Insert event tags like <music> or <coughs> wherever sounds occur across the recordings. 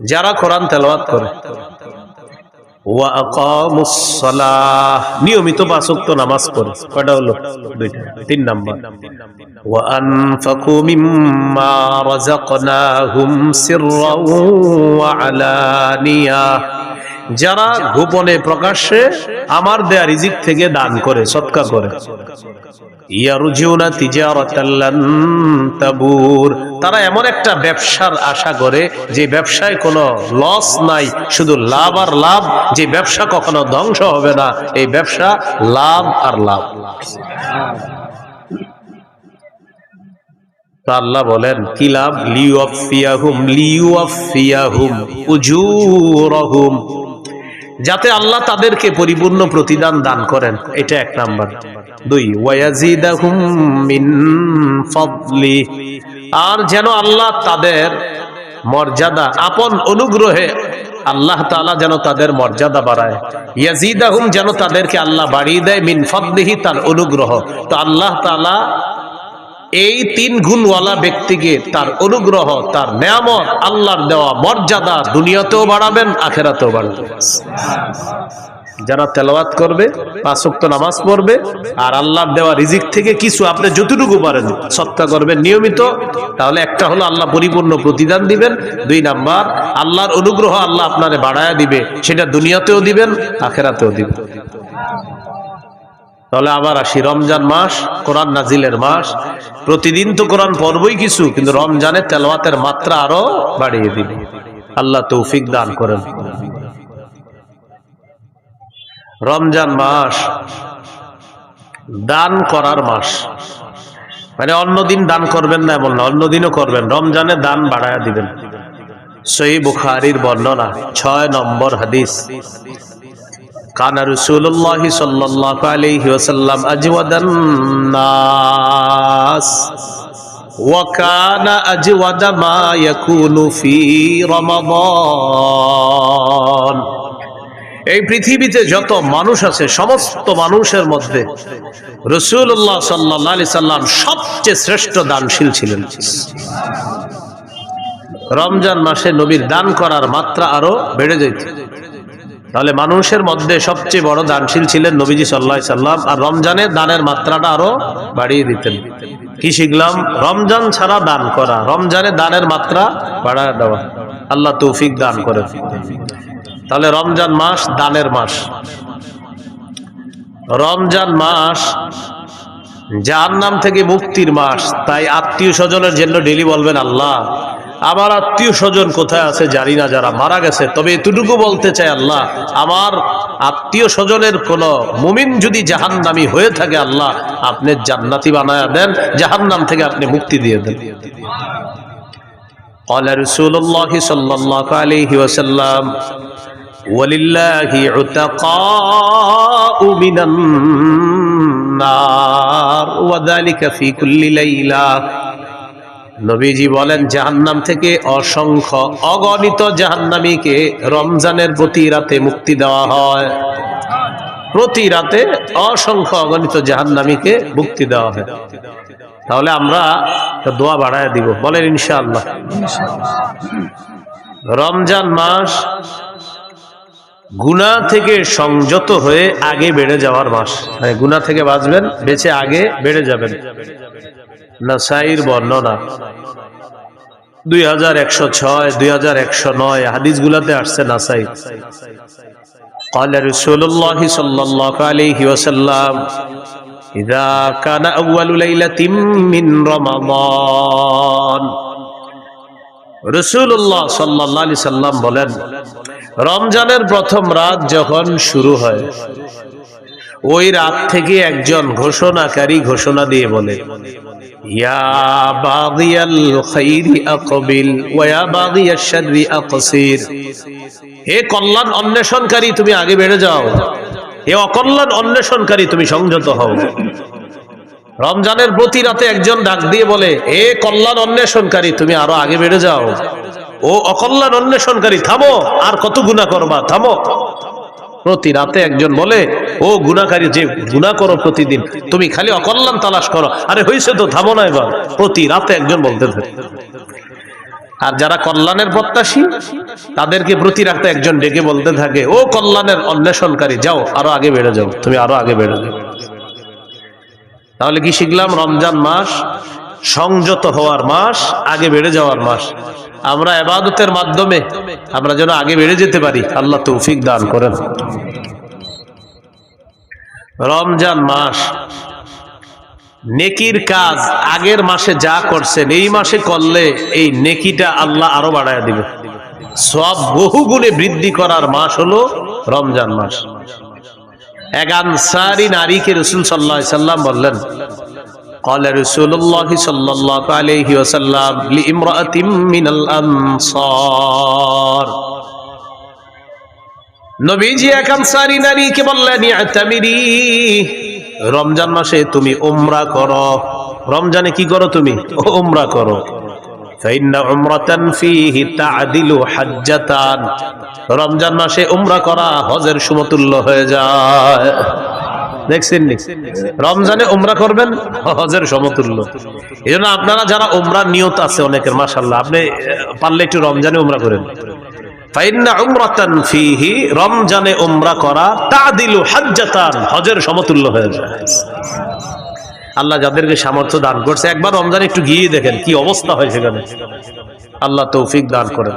যারা কোরআন তেলাওয়াত করে। নিয়মিত বাসক্ত নামাজ পড়ে। কয়টা হলো? তিন নাম্বার। আলানিয়া। যারা গোপনে প্রকাশ্যে আমার দেয়া রিজিক থেকে দান করে সৎকা করে। তারা এমন একটা ব্যবসার আশা করে যে ব্যবসায় কোনো লস নাই, শুধু লাভ আর লাভ, যে ব্যবসা কখনো ধ্বংস হবে না, এই ব্যবসা লাভ আর লাভ। আল্লাহ বলেন, কি লাভ? লিউফিয়াহুম লিউফিয়াহুম উজুরহুম। যাতে আল্লাহ তাদেরকে পরিপূর্ণ প্রতিদান দান করেন। এটা এক নাম্বার। দুই আর যেন আল্লাহ তাদের মর্যাদা আপন অনুগ্রহে আল্লাহ তাআলা যেন তাদের মর্যাদা বাড়ায়। যেন তাদেরকে আল্লাহ বাড়িয়ে দেয় মিন তার অনুগ্রহ। তো আল্লাহ তাআলা এই তিন গুণওয়ালা ব্যক্তিকে তার অনুগ্রহ, তার নেয়ামত, আল্লাহর দেওয়া মর্যাদা দুনিয়াতেও বাড়াবেন, আখেরাতেও বাড়াবেন। যারা তেলাওয়াত করবে, পাঁচ ওয়াক্ত নামাজ পড়বে, আর আল্লাহর দেওয়া রিজিক থেকে কিছু আপনি যতটুকু পারেন সৎকা করবেন নিয়মিত, তাহলে একটা হলো আল্লাহ পরিপূর্ণ প্রতিদান দিবেন, দুই নাম্বার, আল্লাহর অনুগ্রহ আল্লাহ আপনারে বাড়ায়া দিবে, সেটা দুনিয়াতেও দিবেন, আখেরাতেও দিবেন। তাহলে আবার আসি, রমজান মাস, কোরআন নাজিলের মাস। প্রতিদিন তো কোরআন পড়বই কিছু, কিন্তু রমজানের তেলাওয়াতের মাত্রা আরও বাড়িয়ে দিবে। আল্লাহ তৌফিক দান করেন। রমজান মাস, দান করার মাস। মানে অন্যদিন দান করবেন না এমন না অন্যদিনও করবেন। রমজানে দান বাড়ায়া দিবেন। সই বুখারির বর্ণনা, ছয় নম্বর হাদিস। কান রসুল্লাহ সাল্লাহ আলাইহি ওয়াসাল্লাম আজওয়াদান নাস وكان أجود ما يكون في رمضان এই পৃথিবীতে যত মানুষ আছে সমস্ত মানুষের মধ্যে রসুল্লাহ সাল্লাহ আলি সাল্লাম সবচেয়ে শ্রেষ্ঠ দানশীল ছিলেন রমজান মাসে নবীর দান করার মাত্রা আরো বেড়ে যেত তাহলে মানুষের মধ্যে সবচেয়ে বড় দানশীল ছিলেন নবীজি সাল্লাহ সাল্লাম, আর রমজানে দানের মাত্রাটা আরও বাড়িয়ে দিতেন। কি শিখলাম? রমজান ছাড়া দান করা, রমজানে দানের মাত্রা বাড়ায় দেওয়া। আল্লাহ তৌফিক দান করে। তাহলে রমজান মাস দানের মাস। রমজান মাস যার নাম থেকে মুক্তির মাস, তাই আত্মীয় স্বজনের জন্য ডেলি বলবেন, আল্লাহ আমার আত্মীয় স্বজন কোথায় আছে জানি না যারা মারা গেছে তবে এতটুকু বলতে চাই আল্লাহ আমার আত্মীয় স্বজনের কোন মুমিন যদি জাহান নামি হয়ে থাকে আল্লাহ আপনি জান্নাতি বানায়া দেন জাহান নাম থেকে আপনি মুক্তি দিয়ে দেন قال رسول الله صلى الله عليه وسلم ولله عتقاء من النار وذلك في كل ليله নবীজি বলেন, জাহান্নাম থেকে অসংখ্য অগণিত জাহান্নামীকে রমজানের প্রতি রাতে মুক্তি দেওয়া হয়। প্রতি রাতে অসংখ্য অগণিত জাহান্নামীকে মুক্তি দেওয়া হয়। তাহলে আমরা দোয়া বাড়ায় দিব। বলেন, ইনশাআল্লাহ। রমজান মাস গুনা থেকে সংযত হয়ে আগে বেড়ে যাওয়ার মাস। মানে গুনা থেকে বাঁচবেন, বেঁচে আগে বেড়ে যাবেন। নাসাইর বর্ণনা দুই হাজার একশো ছয় দুই হাজার একশো নয় হাদিস গুলাতে আসছে নাসাই قال رسول الله صلى الله عليه وسلم إذا كان أول ليلة من رمضان রসুল্লাহ সাল্লাহ আলি সাল্লাম বলেন রমজানের প্রথম রাত যখন শুরু হয় ওই রাত থেকে একজন ঘোষণাকারী ঘোষণা দিয়ে বলে ইয়া বাগিয়াল খাইরি আকবিল ওয়া বাগিয়াশ শাররি আকসির। হে কল্যাণ অন্বেষণকারী, তুমি আগে বেড়ে যাও। হে অকল্যাণ অন্বেষণকারী, তুমি সংযত হও। রমজানের প্রতি রাতে একজন ডাক দিয়ে বলে এ কল্যাণ অন্বেষণকারী, তুমি আরও আগে বেড়ে যাও। ও অকল্যাণ অন্বেষণকারী, থামো, আর কত গুণা করবা, থামো। প্রতি রাতে একজন বলে, ও গুণাকারী যে গুণা করো প্রতিদিন, তুমি খালি অকল্যাণ তালাশ করো। আরে হয়েছে তো, থামো না এবার। প্রতি রাতে একজন বলতে আর যারা কল্যাণের প্রত্যাশী, তাদেরকে প্রতি রাখতে একজন ডেকে বলতে থাকে, ও কল্যাণের অন্বেষণকারী, যাও, আরও আগে বেড়ে যাও, তুমি আরও আগে বেড়ে যাও। তাহলে কি শিখলাম? রমজান মাস সংযত হওয়ার মাস, আগে বেড়ে যাওয়ার মাস। আমরা এবাদতের মাধ্যমে আমরা যেন আগে বেড়ে যেতে পারি। আল্লাহ তৌফিক দান করেন। রমজান মাস, নেকির কাজ আগের মাসে যা করছেন, এই মাসে করলে এই নেকিটা আল্লাহ আরও বাড়ায় দিবে। সব বহু গুণে বৃদ্ধি করার মাস হলো রমজান মাস। এক আনসারি নারীকে রসুল সাল্লাহ সাল্লাম বললেন قال رسول الله صلى الله عليه وسلم لامرأة من الأنصار নবীজি এক আনসারি নারীকে বললেন ইয়াতামিরি রমজান মাসে তুমি উমরা করো রমজানে কি করো তুমি উমরা করো ফাইন্না উমরাতান ফীহি তা'দিলু হাজ্জাতান রমজান মাসে উমরা করা হজের সমতুল্য হয়ে যায় দেখছেন রমজানে উমরা করবেন? হজের সমতুল্য। এই জন্য আপনারা যারা উমরার নিয়ত আছে অনেকের মাসাল্লাহ আপনি পারলে একটু রমজানে উমরা করেন। রমজানে উমরা করা হাজ্জাতান, হজের সমতুল্য আল্লাহ যাদেরকে সামর্থ্য দান করছে, একবার রমজান একটু গিয়ে দেখেন কি অবস্থা হয় সেখানে। আল্লাহ তৌফিক দান করেন।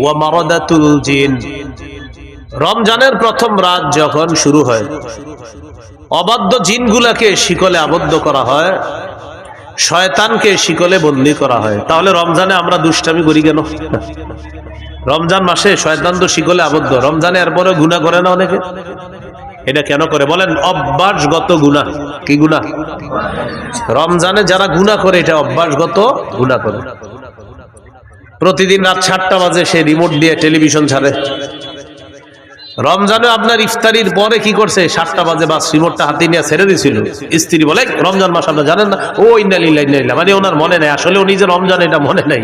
ওয়া রমজানের প্রথম রাত যখন শুরু হয়, অবাধ্য জিনগুলাকে শিকলে আবদ্ধ করা হয়, শয়তানকে শিকলে বন্দি করা হয়। তাহলে রমজানে আমরা দুষ্টামি করি কেন? রমজান মাসে শয়তান তো শিকলে আবদ্ধ। রমজানে এরপরে গুণা করে না অনেকে? এটা কেন করে? বলেন, অভ্যাসগত গুণা কি গুণা রমজানে যারা গুণা করে, এটা অভ্যাসগত গুণা করে। প্রতিদিন রাত সাতটা বাজে সে রিমোট দিয়ে টেলিভিশন ছাড়ে। রমজানে আপনার ইফতারির পরে কি করছে? সাতটা বাজে বা রিমোটটা হাতে নিয়ে ছেড়ে দিয়েছিল। স্ত্রী বলে, রমজান মাস আপনার জানেন না? ও ইন্দালিল্লাহ ইন্দালিল্লাহ মানে ওনার মনে নেই। আসলে উনি যে রমজান, এটা মনে নেই।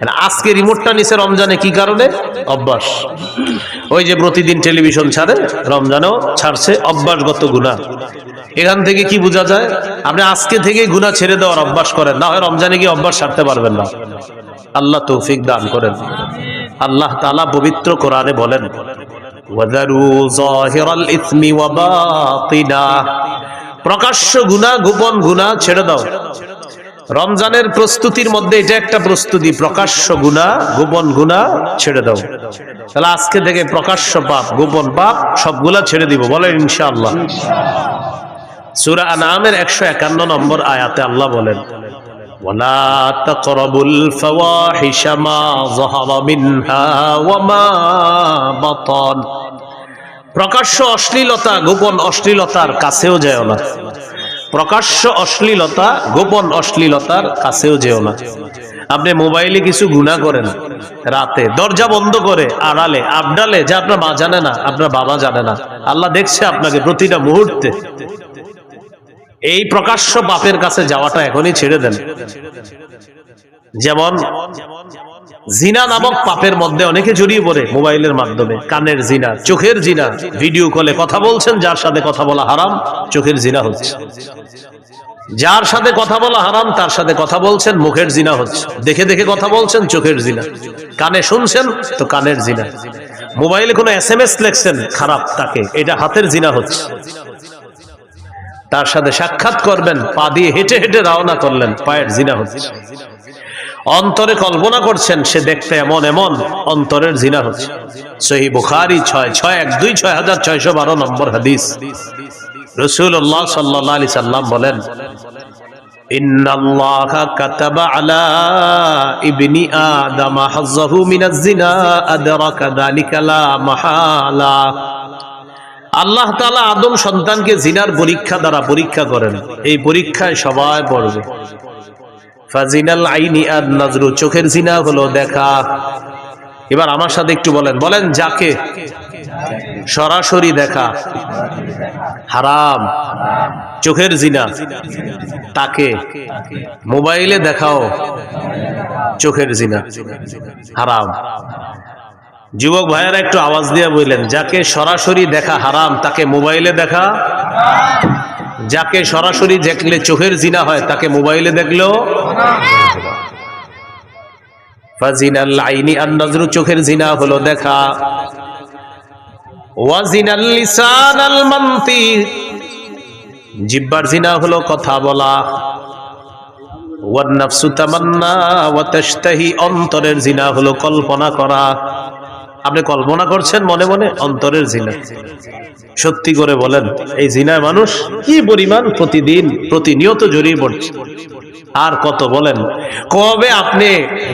মানে আজকে রিমোটটা নিছে রমজানে কি কারণে? অভ্যাস। ওই যে প্রতিদিন টেলিভিশন ছাড়ে, রমজানেও ছাড়ছে অভ্যাসগত গুণা। এখান থেকে কি বোঝা যায়? আপনি আজকে থেকে গুণা ছেড়ে দেওয়ার অভ্যাস করেন। না হয় রমজানে গিয়ে অভ্যাস ছাড়তে পারবেন না। আল্লাহ তৌফিক দান করেন। আল্লাহ তালা পবিত্র কোরআনে বলেন ওয়াদারু জাহিরাল ইসমি ওয়া বাতিনা। প্রকাশ্য গুণা, গোপন গুণা ছেড়ে দাও। রমজানের প্রস্তুতির মধ্যে এটা একটা প্রস্তুতি, প্রকাশ্য গুণা, গোপন গুনাহ ছেড়ে দাও। তাহলে আজকে থেকে প্রকাশ্য পাপ, গোপন পাপ সবগুলা ছেড়ে দিব, বলেন ইনশাআল্লাহ। সুরা আনামের একশো একান্ন নম্বর আয়াতে আল্লাহ বলেন ولا تقربوا الفواحش ما ظهر منها وما بطن প্রকাশ্য অশ্লীলতা গোপন অশ্লীলতার কাছেও যেও না প্রকাশ্য অশ্লীলতা গোপন অশ্লীলতার কাছেও যেও না আপনি মোবাইলে কিছু গুণা করেন রাতে দরজা বন্ধ করে আড়ালে আবডালে যা আপনার মা জানে না আপনার বাবা জানে না আল্লাহ দেখছে আপনাকে প্রতিটা মুহূর্তে এই প্রকাশ্য বাপের কাছে যাওয়াটা এখনই ছেড়ে দেন। যেমন জিনা নামক পাপের মধ্যে অনেকে জড়িয়ে পড়ে মোবাইলের মাধ্যমে, কানের জিনা, চোখের জিনা, ভিডিও কলে কথা বলছেন, যার সাথে কথা বলা হারাম, চোখের জিনা হচ্ছে। যার সাথে কথা বলা হারাম, তার সাথে কথা বলছেন, মুখের জিনা হচ্ছে। দেখে দেখে কথা বলছেন, চোখের জিনা। কানে শুনছেন, তো কানের জিনা। মোবাইলে কোনো এস এম এস লেখছেন, খারাপ তাকে, এটা হাতের জিনা হচ্ছে। তার সাথে সাক্ষাৎ করবেন, পা দিয়ে হেঁটে হেঁটে রওনা করলেন, পায়ের জিনা হচ্ছে। অন্তরে কল্পনা করছেন, সে দেখতে এমন এমন, অন্তরের জিনা হচ্ছে। সহি বুখারি ছয় ছয় এক দুই ছয় হাজার ছয়শো বারো নম্বর হাদিস। রসুল্লাহ সাল্লাহ আলি সাল্লাম বলেন إن আল্লাহ তালা আদম সন্তানকে জিনার পরীক্ষা দ্বারা পরীক্ষা করেন। এই পরীক্ষায় সবাই পড়বে। ফাজিনাল আইনি আর নজরু, চোখের জিনা হলো দেখা। এবার আমার সাথে একটু বলেন বলেন যাকে? সরাসরি দেখা। হারাম। চোখের জিনা। তাকে? মোবাইলে দেখাও। চোখের জিনা। হারাম। যুবক ভাইয়েরা একটু আওয়াজ দিয়ে বললেন, যাকে সরাসরি দেখা হারাম, তাকে মোবাইলে দেখা? যাকে সরাসরি দেখলে চোখের জিনা হয়, তাকে মোবাইলে দেখল? চোখের জিনা হলো দেখা। ওয়াজিনাল জিব্বার জিনা হলো কথা বলা। ওয়ান নাফসু তামান্না ওয়া তাশতাহি, অন্তরের জিনা হলো কল্পনা করা। আপনি কল্পনা করছেন মনে মনে? অন্তরের জিনা। সত্যি করে বলেন, এই জিনায় মানুষ কি পরিমাণ প্রতিদিন প্রতিনিয়ত জড়িয়ে পড়ছে? আর কত বলেন, কবে আপনি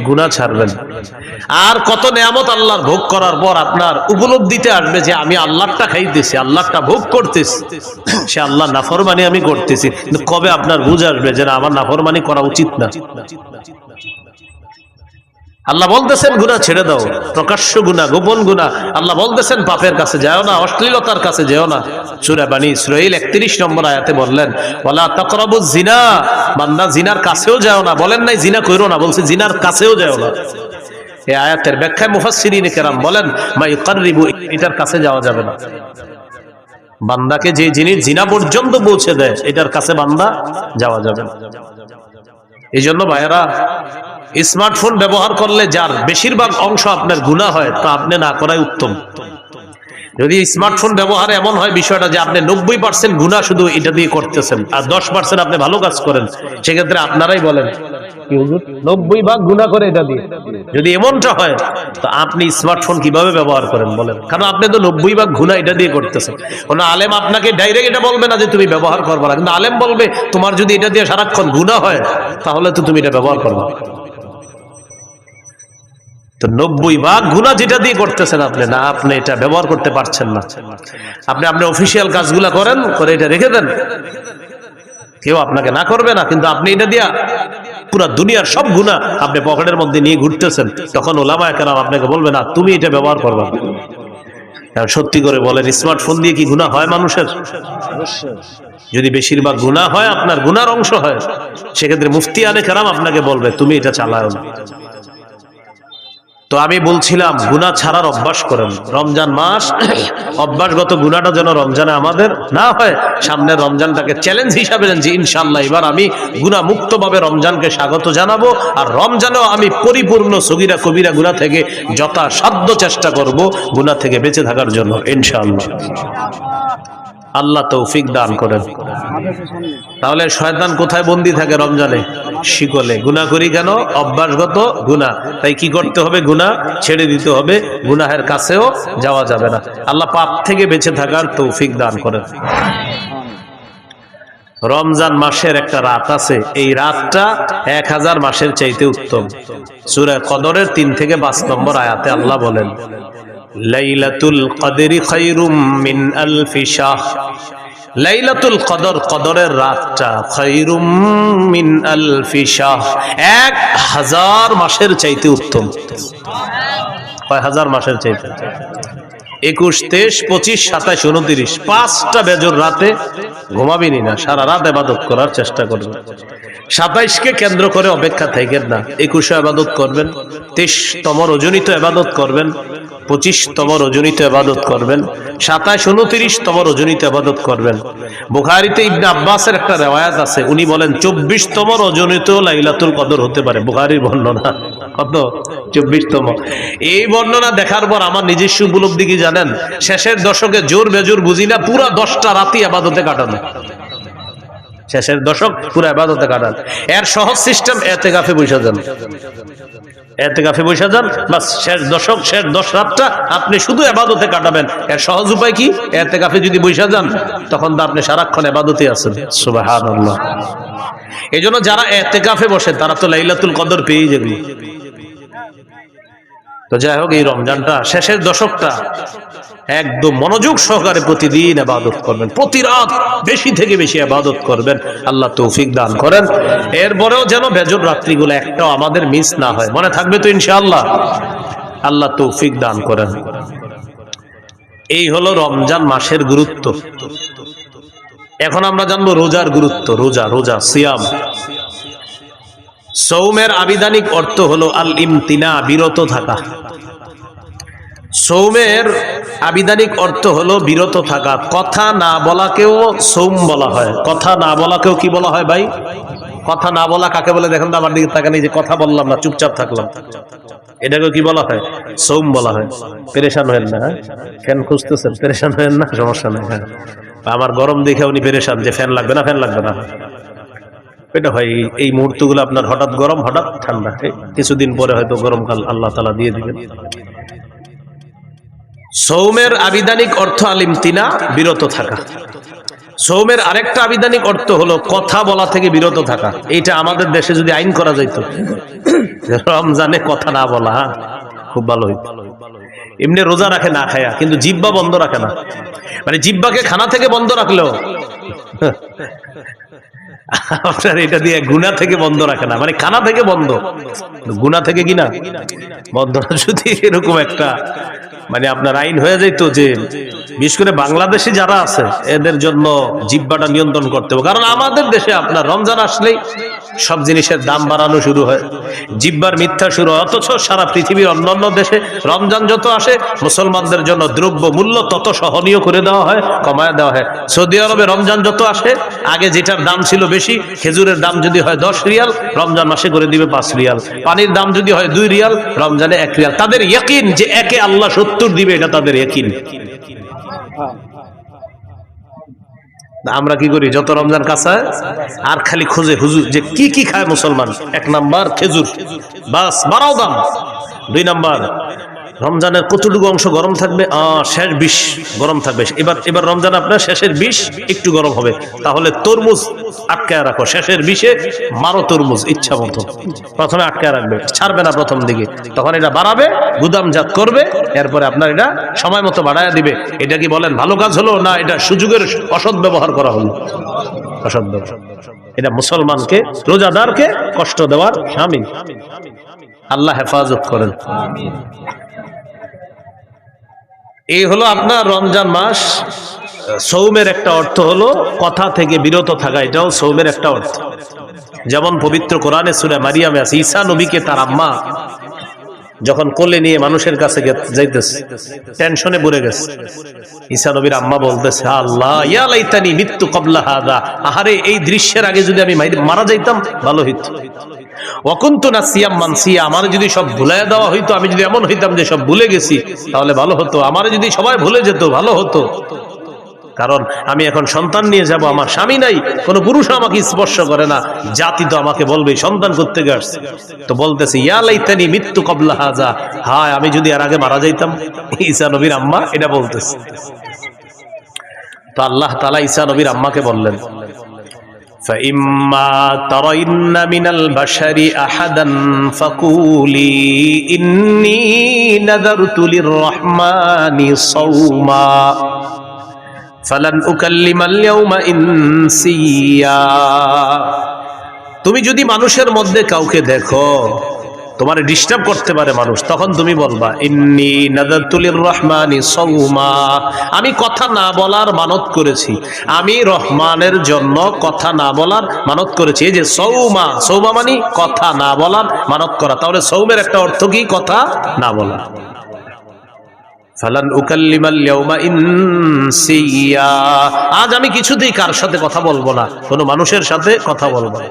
গুণা ছাড়বেন? আর কত নিয়ামত আল্লাহর ভোগ করার পর আপনার উপলব্ধিতে আসবে যে আমি আল্লাহটা খাইতেছি আল্লাহটা ভোগ করতেছি। সে আল্লাহ নাফরমানি আমি করতেছি। কবে আপনার বুঝ আসবে যে আমার নাফরমানি করা উচিত না? আল্লাহ বলতেছেন গুণা ছেড়ে দাও। প্রকাশ্য গুণা গোপন গুণা আল্লাহ বলতেছেন পাপের কাছে যাও না, অশ্লীলতার কাছে যেও না। সুরা বাণী ইসরাইল একত্রিশ নম্বর আয়াতে বললেন ওলা তকরাবু জিনা বান্দা জিনার কাছেও যাও না, বলেন নাই জিনা কইরো না, বলছে জিনার কাছেও যাও না। এই আয়াতের ব্যাখ্যায় মুফাসসিরিন কেরাম বলেন, মা ইউকাররিবু এটার কাছে যাওয়া যাবে না। বান্দাকে যে জিনিস জিনা পর্যন্ত পৌঁছে দেয়, এটার কাছে বান্দা যাওয়া যাবে না। এই জন্য ভাইয়েরা স্মার্টফোন ব্যবহার করলে যার বেশিরভাগ অংশ আপনার গুণা হয়, তা আপনি না করাই উত্তম। যদি স্মার্টফোন ব্যবহার এমন হয় বিষয়টা যে আপনি নব্বই পার্সেন্ট গুণা শুধু এটা দিয়ে করতেছেন, আর দশ পার্সেন্ট আপনি ভালো কাজ করেন, সেক্ষেত্রে আপনারাই বলেন নব্বই ভাগ গুণা করে এটা দিয়ে? যদি এমনটা হয়, তো আপনি স্মার্টফোন কীভাবে ব্যবহার করেন বলেন? কারণ আপনি তো নব্বই ভাগ গুণা এটা দিয়ে করতেছেন। কোনো আলেম আপনাকে ডাইরেক্ট এটা বলবে না যে তুমি ব্যবহার করবে না, কিন্তু আলেম বলবে, তোমার যদি এটা দিয়ে সারাক্ষণ গুণা হয়, তাহলে তো তুমি এটা ব্যবহার করবে। তো নব্বই ভাগ গুণা যেটা দিয়ে করতেছেন আপনি না, আপনি এটা ব্যবহার করতে পারছেন না। আপনি আপনি অফিসিয়াল কাজগুলা করেন, করে এটা রেখে দেন। কেউ আপনাকে না করবে না, কিন্তু আপনি এটা দিয়া দুনিয়ার সব গুণা আপনি পকেটের মধ্যে নিয়ে ঘুরতেছেন। তখন আপনাকে বলবে, না, তুমি এটা ব্যবহার করবে সত্যি করে বলেন স্মার্টফোন দিয়ে কি গুণা হয় মানুষের? যদি বেশিরভাগ গুণা হয়, আপনার গুনার অংশ হয়। সেক্ষেত্রে মুফতি আনে কেরাম আপনাকে বলবে, তুমি এটা চালাও না। তো আমি বলছিলাম গুণা ছাড়ার অভ্যাস করেন। রমজান মাস, <coughs> অভ্যাসগত গুণাটা যেন রমজানে আমাদের না হয় সামনে রমজানটাকে চ্যালেঞ্জ হিসাবে নেন যে ইনশাল্লাহ এবার আমি গুণা মুক্তভাবে রমজানকে স্বাগত জানাব, আর রমজানেও আমি পরিপূর্ণ সগিরা কবিরা গুণা থেকে যথাসাধ্য চেষ্টা করব গুণা থেকে বেঁচে থাকার জন্য, ইনশাআল্লাহ। আল্লাহ তৌফিক দান করেন। তাহলে শয়তান কোথায় বন্দি থাকে রমজানে? শিকলে। গুনাহ করি কেন? অভ্যাসগত গুনাহ। তাই কি করতে হবে? গুনাহ ছেড়ে দিতে হবে। গুনাহের কাছেও যাওয়া যাবে না। আল্লাহ পাপ থেকে বেঁচে থাকার তৌফিক দান করেন। রমজান মাসের একটা রাত আছে। এই রাতটা এক হাজার মাসের চাইতে উত্তম। সুরে কদরের তিন থেকে পাঁচ নম্বর আয়াতে আল্লাহ বলেন লাইলাতুল কদরি খায়রুম মিন আলফি শাহ। লাইলাতুল কদর, কদরের রাতটা খায়রুম মিন আলফি শাহ। এক হাজার মাসের চাইতে উত্তম। কয় হাজার মাসের চাইতে? একুশ, তেইশ, পঁচিশ সাতাশ উনত্রিশ। পাঁচটা বেজর রাতে ঘুমাবিনি না সারা রাত আবাদত করার চেষ্টা করবেন সাতাইশকে কেন্দ্র করে অপেক্ষা থাকেন না। একুশে আবাদত করবেন, তেইশতম রজনীত আবাদত করবেন পঁচিশতম রজনীত আবাদত করবেন, সাতাশ, উনত্রিশতম রজনীতে আবাদত করবেন। বুখারিতে ইবনে আব্বাসের একটা রেওয়ায়াত আছে, উনি বলেন, চব্বিশতম রজনীতেও লাইলাতুল কদর হতে পারে, বুখারির বর্ণনা। কত চব্বিশতম। এই বর্ণনা দেখার পর আমার নিজস্ব উপলব্ধি কি জানেন? শেষের দশকে জোর বেজোর বুঝি না, পুরা দশটা রাতি আবাদতে কাটানো। শেষের দশক পুরো আবাদতে কাটান। এর সহজ সিস্টেম এতে গাফে বসে যান। এতে গাফে বসে যান বা শেষ দশক, শেষ দশ রাতটা আপনি শুধু আবাদতে কাটাবেন। এর সহজ উপায় কি? এতে গাফে যদি বসে যান, তখন তো আপনি সারাক্ষণ আবাদতে আছেন। সুবহানাল্লাহ। এই জন্য যারা এতে গাফে বসে, তারা তো লাইলাতুল কদর পেয়ে যাবে তো যাই হোক, এই রমজানটা, শেষের দশকটা একদম মনোযোগ সহকারে প্রতিদিন আবাদত করবেন। প্রতি রাত বেশি থেকে বেশি আবাদত করবেন। আল্লাহ তৌফিক দান করেন। এরপরেও যেন বেজর রাত্রিগুলো একটাও আমাদের মিস না হয়। মনে থাকবে তো ইনশাআল্লাহ? আল্লাহ তৌফিক দান করেন। এই হলো রমজান মাসের গুরুত্ব। এখন আমরা জানব রোজার গুরুত্ব। রোজা রোজা, সিয়াম। সৌমের আবিধানিক অর্থ হলো আল ইমতিনা বিরত থাকা। সৌমের আবিধানিক অর্থ হলো বিরত থাকা। কথা না বলাকেও সোম বলা হয়। কথা না বলাকেও কি বলা হয় ভাই? কথা না বলা কাকে বলে? দেখেন আমার দিকে তাকানি যে কথা বললাম না, চুপচাপ থাকলাম। এটাকে কি বলা হয়? সোম বলা হয়। পেরেশান হয়েন না হ্যাঁ? ফ্যান খুঁজতেছেন, পেরেশান হয়েন না? সমস্যা নেই হ্যাঁ। আমার গরম দেখে উনি পেরেশান যে ফ্যান লাগবে না, ফ্যান লাগবে না। এটা হয় এই- মুহূর্তগুলো আপনার হঠাৎ গরম, হঠাৎ ঠান্ডা। কিছুদিন পরে হয়তো গরমকাল আল্লাহ তালা দিয়ে দিবেন। সৌমের আবিধানিক অর্থ আলিম তিনা বিরত থাকা। সৌমের আরেকটা আবিধানিক অর্থ হলো কথা বলা থেকে বিরত থাকা। এইটা আমাদের দেশে যদি আইন করা যাইত রমজানে কথা না বলা হ্যাঁ, খুব ভালো হইত। এমনি রোজা রাখে না খায়া কিন্তু জিব্বা বন্ধ রাখে না। মানে জিব্বাকে খানা থেকে বন্ধ রাখলেও আপনার এটা দিয়ে গুণা থেকে বন্ধ রাখে না। মানে খানা থেকে বন্ধ। গুণা থেকে কিনা বন্ধ। যদি এরকম একটা মানে আপনার আইন হয়ে যেত যে, বিশেষ করে বাংলাদেশে যারা আছে, এদের জন্য জিব্বাটা নিয়ন্ত্রণ করতে হবে। কারণ আমাদের দেশে আপনার রমজান আসলেই সব জিনিসের দাম বাড়ানো শুরু হয়। জিব্বার মিথ্যা শুরু অথচ সারা পৃথিবীর অন্যান্য দেশে রমজান যত আসে, মুসলমানদের জন্য দ্রব্য মূল্য তত সহনীয় করে দেওয়া হয়, কমায় দেওয়া হয়। সৌদি আরবে রমজান যত আসে, আগে যেটার দাম ছিল বেশি, খেজুরের দাম যদি হয় দশ রিয়াল, রমজান মাসে করে দিবে পাঁচ রিয়াল। পানির দাম যদি হয় দুই রিয়াল, রমজানে এক রিয়াল। তাদের ইয়কিন যে একে আল্লাহ সত্তর দিবে, এটা তাদের ইয়কিন। আমরা কি করি? যত রমজান কাছায় আর খালি খুঁজে, হুজুর, যে কি কি খায় মুসলমান? এক নাম্বার খেজুর, বাস বাড়াও দাম। দুই নাম্বার রমজানের কতটুকু অংশ গরম থাকবে? শেষ বিষ গরম থাকবে। এবার এবার রমজান আপনার শেষের বিষ একটু গরম হবে। তাহলে তরমুজ আটকায় রাখো। শেষের বিষে মারো তরমুজ ইচ্ছা মতো প্রথমে আটকায় রাখবে। ছাড়বে না প্রথম দিকে। তখন এটা বাড়াবে, গুদামজাত করবে, এরপরে আপনার এটা সময় মতো বাড়ায় দিবে। এটা কি বলেন, ভালো কাজ হলো না এটা সুযোগের অসৎ ব্যবহার করা হলো? অসৎ ব্যবহার। এটা মুসলমানকে, রোজাদারকে কষ্ট দেওয়ার স্বামী আল্লাহ হেফাজত করেন। এই হলো আপনার রমজান মাস। সৌমের একটা অর্থ হলো কথা থেকে বিরত থাকা, এটাও সৌমের একটা অর্থ। যেমন পবিত্র কোরআনে সুরে মারিয়ামে আছে, ঈসা নবীকে তার আম্মা যখন কোলে নিয়ে মানুষের কাছে যাইতেছে, টেনশনে পড়ে গেছে। ঈসা নবীর আম্মা বলতেছে, আল্লাহ, ইয়া লাইতানি মৃত্যু কবলা হাদা। আহারে, এই দৃশ্যের আগে যদি আমি মারা যাইতাম, ভালো হইত। অকুন্ত না সিয়াম মানসিয়া, আমার যদি সব ভুলাই দেওয়া হইতো, আমি যদি এমন হইতাম যে সব ভুলে গেছি, তাহলে ভালো হতো। আমার যদি সবাই ভুলে যেত, ভালো হতো। কারণ আমি এখন সন্তান নিয়ে যাব, আমার স্বামী নাই, কোন পুরুষ আমাকে স্পর্শ করে না, জাতি তো আমাকে বলবে, সন্তান করতে গেছে তো বলতেছে, ইয়া লাইতানি মৃত্যু কবলা হাজা। হায়, আমি যদি আর আগে মারা যাইতাম, ঈসা নবীর আম্মা এটা বলতেছে। তো আল্লাহ তালা ঈসা নবীর আম্মাকে বললেন فإما ترين من البشر أحدا فقولي إني نذرت للرحمن صوما فلن أكلم اليوم إنسيا তুমি যদি মানুষের মধ্যে কাউকে দেখো তোমার ডিস্টার্ব করতে পারে মানুষ, তখন তুমি বলবা, ইন্নি নাদাতুলির রহমানি সৌমা। আমি কথা না বলার মানত করেছি, আমি রহমানের জন্য কথা না বলার মানত করেছি। এই যে সৌমা সৌমা মানে কথা না বলার মানত করা। তাহলে সৌমের একটা অর্থ কি? কথা না বলা। ফালান উকাল্লিমাল ইয়াউমা ইনসিয়া। আজ আমি কিছুতেই কার সাথে কথা বলব না, কোনো মানুষের সাথে কথা বলব না।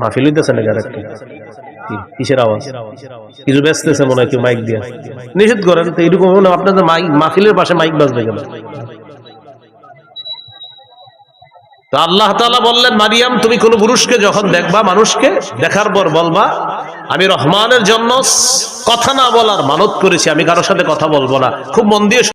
মাহফিল হইতেছে নাকি আরেকটা কি? কিসের আওয়াজ? কিছু ব্যস্তেছে মনে হয় মাইক দিয়ে। নিষেধ করেন, তো এরকম হবে না আপনাদের মাইক মাহফিলের পাশে মাইক বাজবে কেন? আল্লাহ বললেন, মারিয়াম, তুমি কোন পুরুষকে যখন দেখবা, মানুষকে দেখার পর বলবা, আমি রহমানের জন্য কথা না বলার মানত করেছি, আমি কারোর সাথে কথা বলব না। খুব মন দিয়ে